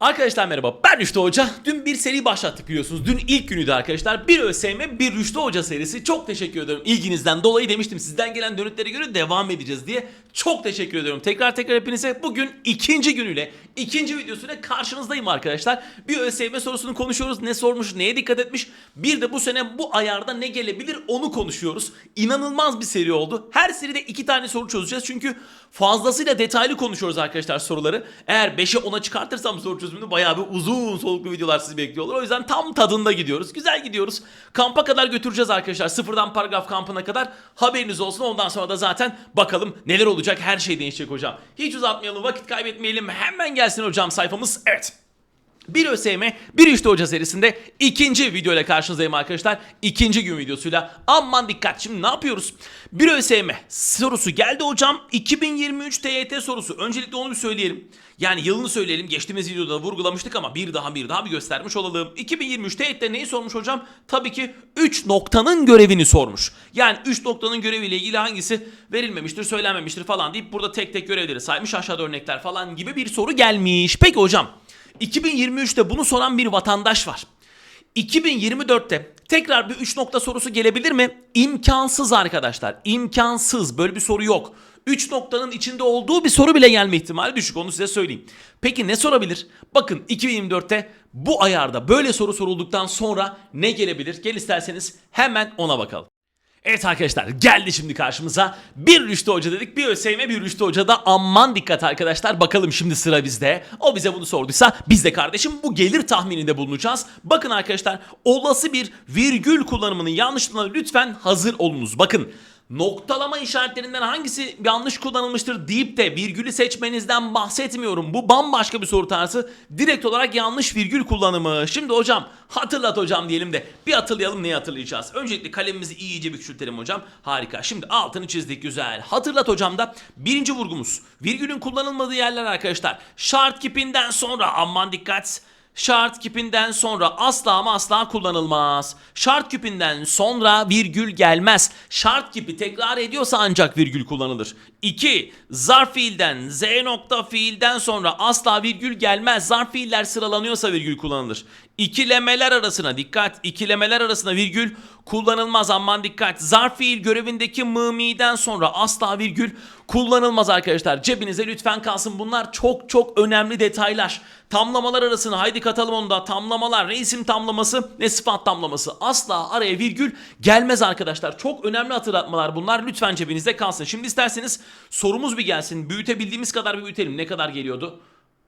Arkadaşlar merhaba ben Rüştü Hoca. Dün bir seri başlattık biliyorsunuz. Dün ilk günüydü arkadaşlar. Bir ÖSYM bir Rüştü Hoca serisi. Çok teşekkür ediyorum ilginizden dolayı demiştim. Sizden gelen dönütlere göre devam edeceğiz diye. Çok teşekkür ediyorum. Tekrar tekrar hepinize bugün ikinci günüyle, ikinci videosuyla karşınızdayım arkadaşlar. Bir ÖSYM sorusunu konuşuyoruz. Ne sormuş, neye dikkat etmiş. Bir de bu sene bu ayarda ne gelebilir onu konuşuyoruz. İnanılmaz bir seri oldu. Her seride iki tane soru çözeceğiz. Çünkü fazlasıyla detaylı konuşuyoruz arkadaşlar soruları. Eğer 5'e 10'a çıkartırsam soru çözümünü bayağı bir uzun soluklu videolar sizi bekliyorlar. O yüzden tam tadında gidiyoruz. Güzel gidiyoruz. Kampa kadar götüreceğiz arkadaşlar. Sıfırdan paragraf kampına kadar. Haberiniz olsun. Ondan sonra da zaten bakalım neler olacak. Her şey değişecek hocam. Hiç uzatmayalım. Vakit kaybetmeyelim. Hemen gelsin hocam sayfamız. Evet. Bir ÖSYM, bir işte hoca serisinde ikinci video ile karşınızdayım arkadaşlar. İkinci gün videosuyla. Aman dikkat şimdi ne yapıyoruz? Bir ÖSYM sorusu geldi hocam. 2023 TYT sorusu. Öncelikle onu bir söyleyelim. Yani yılını söyleyelim. Geçtiğimiz videoda vurgulamıştık ama bir daha bir daha bir göstermiş olalım. 2023 TYT neyi sormuş hocam? Tabii ki 3 noktanın görevini sormuş. Yani 3 noktanın göreviyle ilgili hangisi verilmemiştir, söylenmemiştir falan deyip burada tek tek görevleri saymış aşağıda örnekler falan gibi bir soru gelmiş. Peki hocam 2023'te bunu soran bir vatandaş var. 2024'te tekrar bir 3 nokta sorusu gelebilir mi? İmkansız arkadaşlar. İmkansız. Böyle bir soru yok. 3 noktanın içinde olduğu bir soru bile gelme ihtimali düşük onu size söyleyeyim. Peki ne sorabilir? Bakın 2024'te bu ayarda böyle soru sorulduktan sonra ne gelebilir? Gel isterseniz hemen ona bakalım. Evet arkadaşlar geldi şimdi karşımıza bir Rüştü Hoca dedik bir ÖSYM bir Rüştü Hoca da aman dikkat arkadaşlar bakalım şimdi sıra bizde. O bize bunu sorduysa biz de kardeşim bu gelir tahmininde bulunacağız. Bakın arkadaşlar olası bir virgül kullanımının yanlışlığına lütfen hazır olunuz. Bakın noktalama işaretlerinden hangisi yanlış kullanılmıştır deyip de virgülü seçmenizden bahsetmiyorum. Bu bambaşka bir soru tarzı. Direkt olarak yanlış virgül kullanımı. Şimdi hocam hatırlat hocam diyelim de bir hatırlayalım neyi hatırlayacağız. Öncelikle kalemimizi iyice bir küçültelim hocam. Harika. Şimdi altını çizdik güzel. Hatırlat hocam da birinci vurgumuz. Virgülün kullanılmadığı yerler arkadaşlar. Şart kipinden sonra aman dikkat. Şart kipinden sonra asla ama asla kullanılmaz. Şart kipinden sonra virgül gelmez. Şart kipi tekrar ediyorsa ancak virgül kullanılır. 2. Zarf fiilden z nokta fiilden sonra asla virgül gelmez. Zarf fiiller sıralanıyorsa virgül kullanılır. İkilemeler arasına dikkat. İkilemeler arasına virgül kullanılmaz aman dikkat. Zarf fiil görevindeki mımiden sonra asla virgül kullanılmaz arkadaşlar. Cebinize lütfen kalsın. Bunlar çok çok önemli detaylar. Tamlamalar arasına haydi katalım onu da. Tamlamalar ne isim tamlaması ne sıfat tamlaması. Asla araya virgül gelmez arkadaşlar. Çok önemli hatırlatmalar bunlar. Lütfen cebinizde kalsın. Şimdi isterseniz sorumuz bir gelsin. Büyütebildiğimiz kadar büyütelim. Ne kadar geliyordu?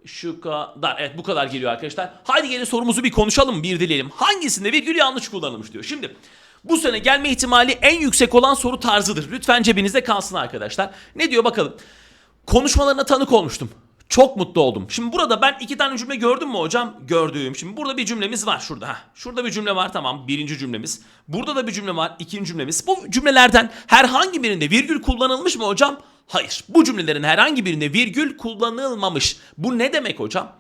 Şu kadar. Evet bu kadar geliyor arkadaşlar. Haydi gelin sorumuzu bir konuşalım, bir dileyelim. Hangisinde virgül yanlış kullanılmış diyor. Şimdi bu sene gelme ihtimali en yüksek olan soru tarzıdır. Lütfen cebinizde kalsın arkadaşlar. Ne diyor bakalım. Konuşmalarına tanık olmuştum. Çok mutlu oldum. Şimdi burada ben iki tane cümle gördüm mü hocam? Gördüğüm. Şimdi burada bir cümlemiz var şurada. Heh. Şurada bir cümle var tamam birinci cümlemiz. Burada da bir cümle var ikinci cümlemiz. Bu cümlelerden herhangi birinde virgül kullanılmış mı hocam? Hayır. Bu cümlelerin herhangi birinde virgül kullanılmamış. Bu ne demek hocam?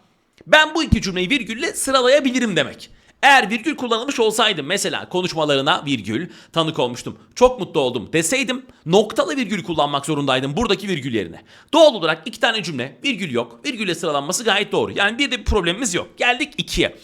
Ben bu iki cümleyi virgülle sıralayabilirim demek. Eğer virgül kullanılmış olsaydı mesela konuşmalarına virgül tanık olmuştum. Çok mutlu oldum deseydim noktalı virgül kullanmak zorundaydım buradaki virgül yerine. Doğal olarak iki tane cümle virgül yok. Virgülle sıralanması gayet doğru. Yani bir de bir problemimiz yok. Geldik ikiye.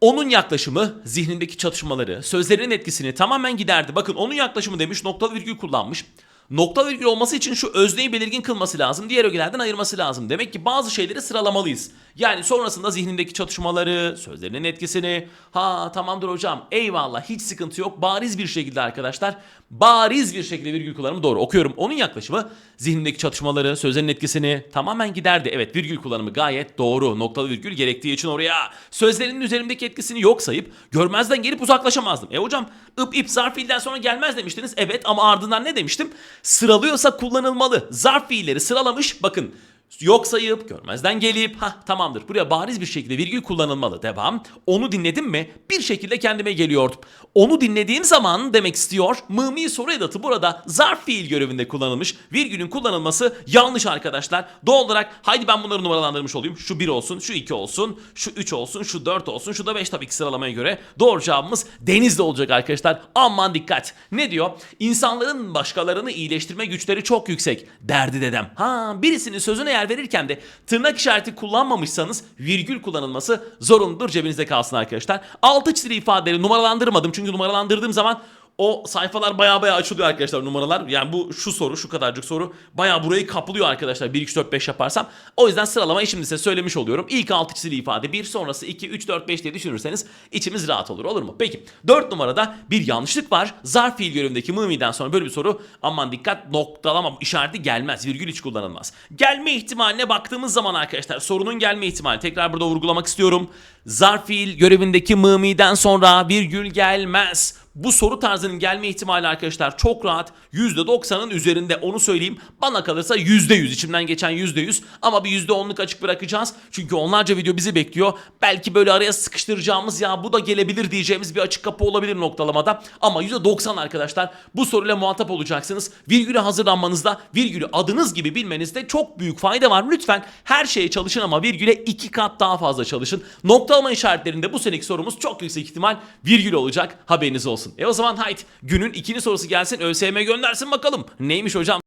Onun yaklaşımı zihnindeki çatışmaları, sözlerin etkisini tamamen giderdi. Bakın onun yaklaşımı demiş noktalı virgül kullanmış. Nokta virgül olması için şu özneyi belirgin kılması lazım. Diğer ögelerden ayırması lazım. Demek ki bazı şeyleri sıralamalıyız. Yani sonrasında zihnindeki çatışmaları, sözlerinin etkisini. Ha tamamdır hocam eyvallah hiç sıkıntı yok. Bariz bir şekilde arkadaşlar. Bariz bir şekilde virgül kullanımı doğru. Okuyorum. Onun yaklaşımı zihnindeki çatışmaları, sözlerin etkisini tamamen giderdi. Evet virgül kullanımı gayet doğru. Noktalı virgül gerektiği için oraya sözlerinin üzerimdeki etkisini yok sayıp görmezden gelip uzaklaşamazdım. E hocam ıp ip zarf fiilden sonra gelmez demiştiniz. Evet ama ardından ne demiştim? Sıralıyorsa kullanılmalı. Zarf fiilleri sıralamış. Bakın yok sayıp görmezden gelip. Ha tamamdır. Buraya bariz bir şekilde virgül kullanılmalı. Devam. Onu dinledim mi? Bir şekilde kendime geliyordum onu dinlediğim zaman demek istiyor mımi soru edatı burada zarf fiil görevinde kullanılmış. Virgülün kullanılması yanlış arkadaşlar. Doğal olarak haydi ben bunları numaralandırmış olayım. Şu 1 olsun şu 2 olsun şu 3 olsun şu 4 olsun şu da 5 tabii ki sıralamaya göre. Doğru cevabımız denizde olacak arkadaşlar. Aman dikkat. Ne diyor? İnsanların başkalarını iyileştirme güçleri çok yüksek. Derdi dedem. Ha birisinin sözüne eğer yer verirken de tırnak işareti kullanmamışsanız virgül kullanılması zorunludur cebinizde kalsın arkadaşlar. Altı çizili ifadeleri numaralandırmadım çünkü numaralandırdığım zaman o sayfalar baya baya açılıyor arkadaşlar numaralar. Yani bu şu soru şu kadarcık soru baya burayı kaplıyor arkadaşlar 1 2 4 5 yaparsam. O yüzden sıralamayı şimdi size söylemiş oluyorum. İlk altı çizili ifade 1 sonrası 2 3 4 5 diye düşünürseniz içimiz rahat olur olur mu? Peki 4 numarada bir yanlışlık var. Zarf fiil görevindeki mımiden sonra böyle bir soru aman dikkat noktalama işareti gelmez. Virgül hiç kullanılmaz. Gelme ihtimaline baktığımız zaman arkadaşlar sorunun gelme ihtimali tekrar burada vurgulamak istiyorum. Zarf fiil görevindeki mımiden sonra virgül gelmez. Bu soru tarzının gelme ihtimali arkadaşlar çok rahat. %90'ın üzerinde onu söyleyeyim. Bana kalırsa %100 içimden geçen %100 ama bir %10'luk açık bırakacağız. Çünkü onlarca video bizi bekliyor. Belki böyle araya sıkıştıracağımız ya bu da gelebilir diyeceğimiz bir açık kapı olabilir noktalamada. Ama %90 arkadaşlar bu soruyla muhatap olacaksınız. Virgüle hazırlanmanızda virgülü adınız gibi bilmenizde çok büyük fayda var. Lütfen her şeye çalışın ama virgüle iki kat daha fazla çalışın. Noktalama işaretlerinde bu seneki sorumuz çok yüksek ihtimal virgül olacak. Haberiniz olsun. E o zaman haydi günün ikinci sorusu gelsin ÖSYM göndersin bakalım. Neymiş hocam?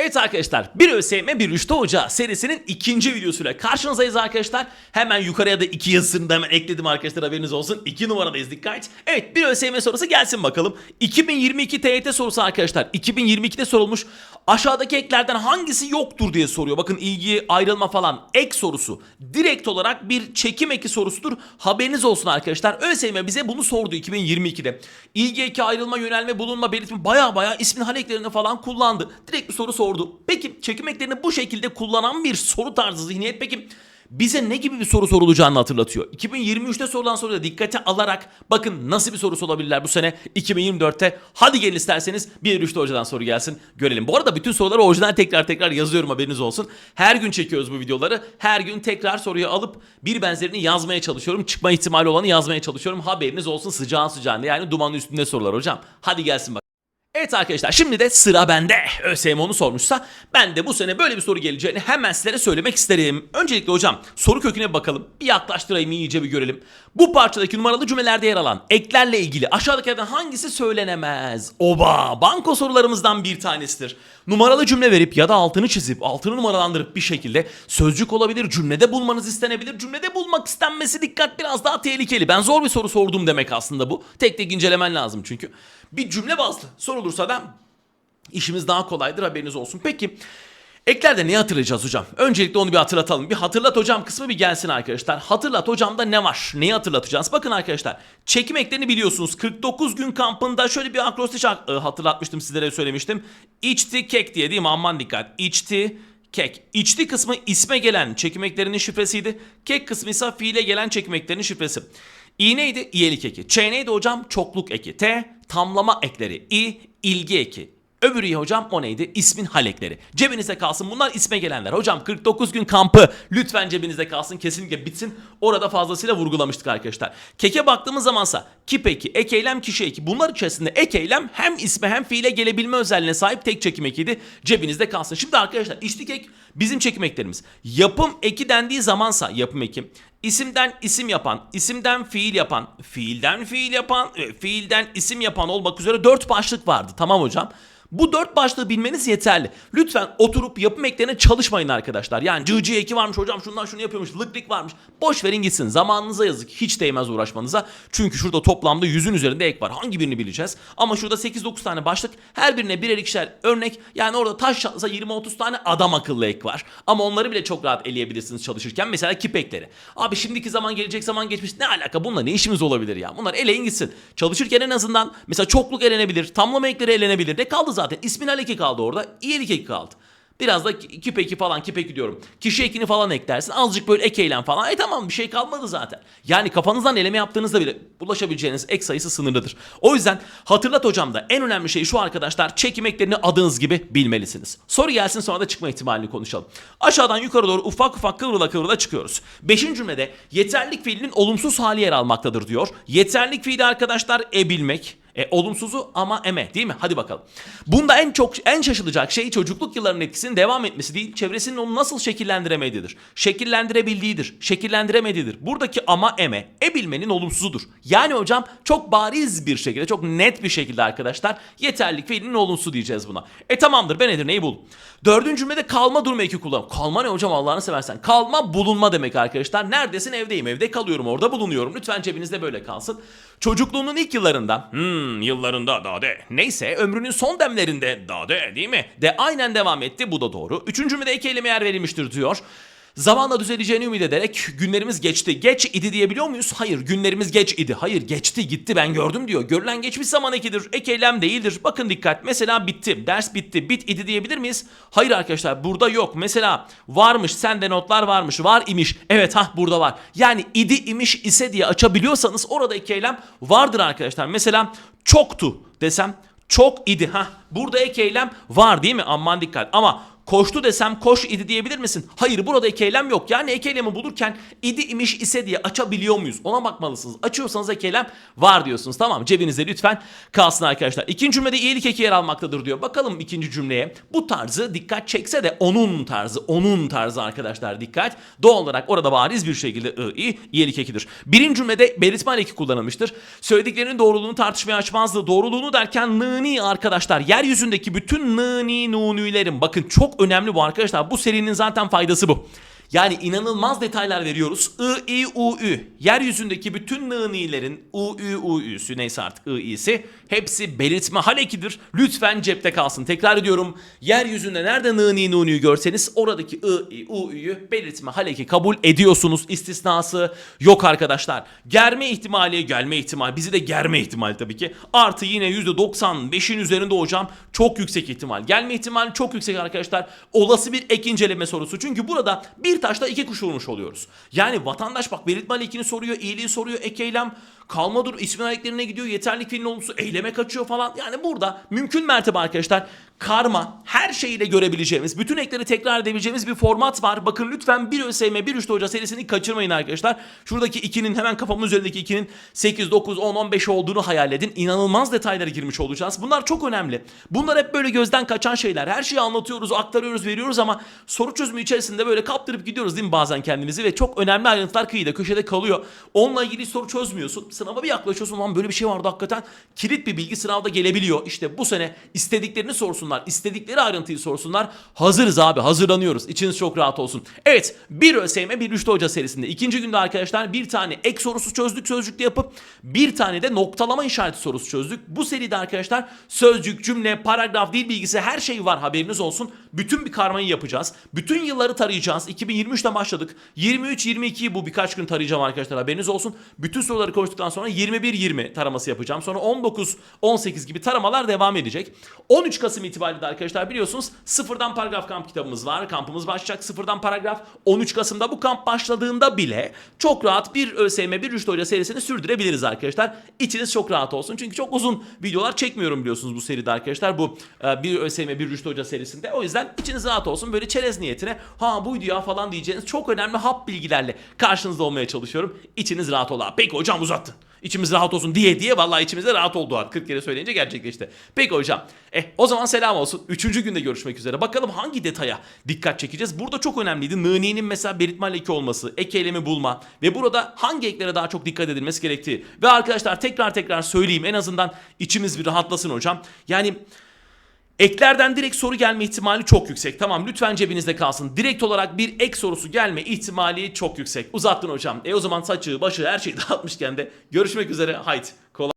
Evet arkadaşlar bir ÖSYM bir Rüştü Hoca serisinin ikinci videosuyla karşınızdayız arkadaşlar. Hemen yukarıya da iki yazısını da hemen ekledim arkadaşlar haberiniz olsun. 2 numaradayız dikkat. Evet bir ÖSYM sorusu gelsin bakalım. 2022 TYT sorusu arkadaşlar. 2022'de sorulmuş aşağıdaki eklerden hangisi yoktur diye soruyor. Bakın ilgi ayrılma falan ek sorusu. Direkt olarak bir çekim eki sorusudur. Haberiniz olsun arkadaşlar. ÖSYM bize bunu sordu 2022'de. İlgi eki ayrılma yönelme bulunma belirtme baya baya ismin hal eklerini falan kullandı. Direkt bir soru sordu. Peki çekim eklerini bu şekilde kullanan bir soru tarzı zihniyet peki bize ne gibi bir soru sorulacağını hatırlatıyor. 2023'te sorulan soruyu da dikkate alarak bakın nasıl bir sorusu olabilirler bu sene 2024'te. Hadi gelin isterseniz bir Rüştü Hoca'dan soru gelsin görelim. Bu arada bütün soruları orijinal tekrar tekrar yazıyorum haberiniz olsun. Her gün çekiyoruz bu videoları. Her gün tekrar soruyu alıp bir benzerini yazmaya çalışıyorum. Çıkma ihtimali olanı yazmaya çalışıyorum. Haberiniz olsun sıcağın sıcağında yani dumanın üstünde sorular hocam. Hadi gelsin bak. Evet arkadaşlar şimdi de sıra bende. ÖSYM onu sormuşsa ben de bu sene böyle bir soru geleceğini hemen sizlere söylemek isterim. Öncelikle hocam soru köküne bir bakalım. Bir yaklaştırayım iyice bir görelim. Bu parçadaki numaralı cümlelerde yer alan eklerle ilgili aşağıdakilerden hangisi söylenemez? Oba banko sorularımızdan bir tanesidir. Numaralı cümle verip ya da altını çizip altını numaralandırıp bir şekilde sözcük olabilir cümlede bulmanız istenebilir. Cümlede bulmak istenmesi dikkat biraz daha tehlikeli. Ben zor bir soru sordum demek aslında bu. Tek tek incelemen lazım çünkü. Bir cümle bazlı sorulursa da işimiz daha kolaydır haberiniz olsun. Peki eklerde ne hatırlayacağız hocam? Öncelikle onu bir hatırlatalım. Bir hatırlat hocam kısmı bir gelsin arkadaşlar. Hatırlat hocamda ne var? Neyi hatırlatacağız? Bakın arkadaşlar çekim eklerini biliyorsunuz. 49 gün kampında şöyle bir akrostiş hatırlatmıştım sizlere söylemiştim. İçti kek diye değil mi? Aman dikkat. İçti kek. İçti kısmı isme gelen çekim eklerinin şifresiydi. Kek kısmı ise fiile gelen çekim eklerinin şifresi. İ neydi? İyelik eki. Ç neydi hocam? Çokluk eki. T tamlama ekleri. İ ilgi eki. Öbürü hocam o neydi? İsmin hal ekleri. Cebinizde kalsın bunlar isme gelenler. Hocam 49 gün kampı lütfen cebinizde kalsın kesinlikle bitsin. Orada fazlasıyla vurgulamıştık arkadaşlar. Keke baktığımız zamansa kip eki, ek eylem, kişi eki. Bunlar içerisinde ek eylem hem isme hem fiile gelebilme özelliğine sahip tek çekim ekiydi. Cebinizde kalsın. Şimdi arkadaşlar içlik ek bizim çekim eklerimiz. Yapım eki dendiği zamansa yapım eki. İsimden isim yapan, isimden fiil yapan, fiilden fiil yapan, e, fiilden isim yapan olmak üzere dört başlık vardı. Tamam hocam. Bu dört başlığı bilmeniz yeterli. Lütfen oturup yapım eklerine çalışmayın arkadaşlar. Yani cığcı eki varmış hocam şundan şunu yapıyormuş lık varmış. Boş verin gitsin. Zamanınıza yazık. Hiç değmez uğraşmanıza. Çünkü şurada toplamda yüzün üzerinde ek var. Hangi birini bileceğiz? Ama şurada 8-9 tane başlık. Her birine birer ikişer örnek. Yani orada taş çatlasa 20-30 tane adam akıllı ek var. Ama onları bile çok rahat eleyebilirsiniz çalışırken. Mesela kip ekleri. Abi şimdiki zaman gelecek zaman geçmiş ne alaka? Bununla ne işimiz olabilir ya? Bunlar eleyin gitsin. Çalışırken en azından mesela çokluk elenebilir. Tamlama ekleri elenebilir. Ne kaldı zaten? İsmin aleki kaldı orada. İyelik eki kaldı. Biraz da kip eki falan kip eki diyorum. Kişi ekini falan eklersin. Azıcık böyle ek eylem falan. E tamam bir şey kalmadı zaten. Yani kafanızdan eleme yaptığınızda bile ulaşabileceğiniz ek sayısı sınırlıdır. O yüzden hatırlat hocam da en önemli şey şu arkadaşlar. Çekim eklerini adınız gibi bilmelisiniz. Soru gelsin sonra da çıkma ihtimalini konuşalım. Aşağıdan yukarı doğru ufak ufak kıvrıla kıvrıla çıkıyoruz. Beşinci cümlede yeterlik fiilinin olumsuz hali yer almaktadır diyor. Yeterlik fiili arkadaşlar e bilmek, E, olumsuzu ama eme değil mi? Hadi bakalım. Bunda en çok en şaşılacak şey çocukluk yıllarının etkisinin devam etmesi değil, çevresinin onu nasıl şekillendiremediğidir. Şekillendirebildiğidir, şekillendiremediğidir. Buradaki ama eme, e bilmenin olumsuzudur. Yani hocam çok bariz bir şekilde, çok net bir şekilde arkadaşlar yeterlilik fiilinin olumsuzu diyeceğiz buna. E tamamdır ben Edirne'yi bul. Dördüncü cümlede kalma durumu eki kullan. Kalma ne hocam Allah'ını seversen. Kalma bulunma demek arkadaşlar. Neredesin evdeyim evde kalıyorum orada bulunuyorum. Lütfen cebinizde böyle kalsın. Çocukluğunun ilk yıllarında hmm yıllarında da de neyse ömrünün son demlerinde da de değil mi? De aynen devam etti bu da doğru. Üçüncü cümlede ek eyleme yer verilmiştir diyor. Zamanla düzeleceğini ümit ederek günlerimiz geçti. Geç idi diyebiliyor muyuz? Hayır günlerimiz geç idi. Hayır geçti gitti ben gördüm diyor. Görülen geçmiş zaman ekidir. Ek değildir. Bakın dikkat. Mesela bitti. Ders bitti. Bit idi diyebilir miyiz? Hayır arkadaşlar burada yok. Mesela varmış sende notlar varmış. Var imiş. Evet ha burada var. Yani idi imiş ise diye açabiliyorsanız orada ek vardır arkadaşlar. Mesela çoktu desem çok idi. Ha burada ek var değil mi? Aman dikkat. Ama koştu desem koş idi diyebilir misin? Hayır burada ek eylem yok. Yani ek bulurken idi imiş ise diye açabiliyor muyuz? Ona bakmalısınız. Açıyorsanız ek eylem var diyorsunuz. Tamam cebinizde lütfen kalsın arkadaşlar. İkinci cümlede iyilik eki yer almaktadır diyor. Bakalım ikinci cümleye. Bu tarzı dikkat çekse de onun tarzı. Onun tarzı arkadaşlar dikkat. Doğal olarak orada bariz bir şekilde i, iyilik ekidir. Birinci cümlede belirtme eki kullanılmıştır. Söylediklerinin doğruluğunu tartışmaya açmazdı. Doğruluğunu derken nıni arkadaşlar. Yeryüzündeki bütün nıni nunülerin bakın çok önemli bu arkadaşlar. Bu serinin zaten faydası bu. Yani inanılmaz detaylar veriyoruz. I, I, U, Ü. Yeryüzündeki bütün nığnilerin U, Ü, U, Ü'sü neyse artık I, İ'si hepsi belirtme hal ekidir. Lütfen cepte kalsın. Tekrar ediyorum. Yeryüzünde nerede nığni, nûnüyü görseniz oradaki I, I, U, Ü'yü belirtme hal eki kabul ediyorsunuz. İstisnası yok arkadaşlar. Germe ihtimali, gelme ihtimali. Bizi de germe ihtimali tabii ki. Artı yine %95'in üzerinde hocam. Çok yüksek ihtimal. Gelme ihtimali çok yüksek arkadaşlar. Olası bir ek inceleme sorusu. Çünkü burada bir taşla iki kuş vurmuş oluyoruz. Yani vatandaş bak belirtme ekini soruyor, iyiliği soruyor, ek eylem, kalma dur, ismin ayetlerine gidiyor, yeterlik fiilin olumsuz, eyleme kaçıyor falan. Yani burada mümkün mertebe arkadaşlar karma her şeyiyle görebileceğimiz, bütün ekleri tekrar edebileceğimiz bir format var. Bakın lütfen bir ÖSYM, bir Rüştü Hoca serisini kaçırmayın arkadaşlar. Şuradaki 2'nin hemen kafamın üzerindeki 2'nin 8, 9, 10, 15 olduğunu hayal edin. İnanılmaz detaylara girmiş olacağız. Bunlar çok önemli. Bunlar hep böyle gözden kaçan şeyler. Her şeyi anlatıyoruz, aktarıyoruz, veriyoruz ama soru çözümü içerisinde böyle kaptırıp gidiyoruz değil mi bazen kendimizi ve çok önemli ayrıntılar kıyıda köşede kalıyor. Onunla ilgili soru çözmüyorsun. Sınava bir yaklaşıyorsun lan böyle bir şey vardı hakikaten. Kilit bir bilgi sınavda gelebiliyor. İşte bu sene istediklerini sorsunlar. istedikleri ayrıntıyı sorsunlar. Hazırız abi hazırlanıyoruz. İçiniz çok rahat olsun. Evet bir ÖSYM bir Rüştü Hoca serisinde. ikinci günde arkadaşlar bir tane ek sorusu çözdük sözcükte yapıp bir tane de noktalama işareti sorusu çözdük. Bu seride arkadaşlar sözcük, cümle, paragraf, dil bilgisi her şey var haberiniz olsun. Bütün bir karmayı yapacağız. Bütün yılları tarayacağız. 2023'te başladık. 23-22'yi bu birkaç gün tarayacağım arkadaşlar haberiniz olsun. Bütün soruları konuştuktan sonra 21-20 taraması yapacağım. Sonra 19-18 gibi taramalar devam edecek. 13 Kasım itibariyle de arkadaşlar biliyorsunuz sıfırdan paragraf kamp kitabımız var. Kampımız başlayacak sıfırdan paragraf. 13 Kasım'da bu kamp başladığında bile çok rahat bir ÖSYM bir Rüştü Hoca serisini sürdürebiliriz arkadaşlar. İçiniz çok rahat olsun. Çünkü çok uzun videolar çekmiyorum biliyorsunuz bu seride arkadaşlar. Bu e, bir ÖSYM bir Rüştü Hoca serisinde. O yüzden içiniz rahat olsun. Böyle çerez niyetine ha buydu ya falan diyeceğiniz çok önemli hap bilgilerle karşınızda olmaya çalışıyorum. İçiniz rahat ola. Peki hocam uzattın. İçimiz rahat olsun diye diye vallahi içimizde rahat oldu artık. 40 kere söyleyince gerçekleşti. Peki hocam. Eh o zaman selam olsun. Üçüncü günde görüşmek üzere. Bakalım hangi detaya dikkat çekeceğiz. Burada çok önemliydi. Nığni'nin mesela belirtme eki olması, ek eylemi bulma ve burada hangi eklere daha çok dikkat edilmesi gerektiği. Ve arkadaşlar tekrar tekrar söyleyeyim en azından içimiz bir rahatlasın hocam. Yani Eklerden direkt soru gelme ihtimali çok yüksek. Tamam lütfen cebinizde kalsın. Direkt olarak bir ek sorusu gelme ihtimali çok yüksek. Uzattın hocam. E o zaman saçı, başı her şeyi dağıtmışken de görüşmek üzere. Haydi kolay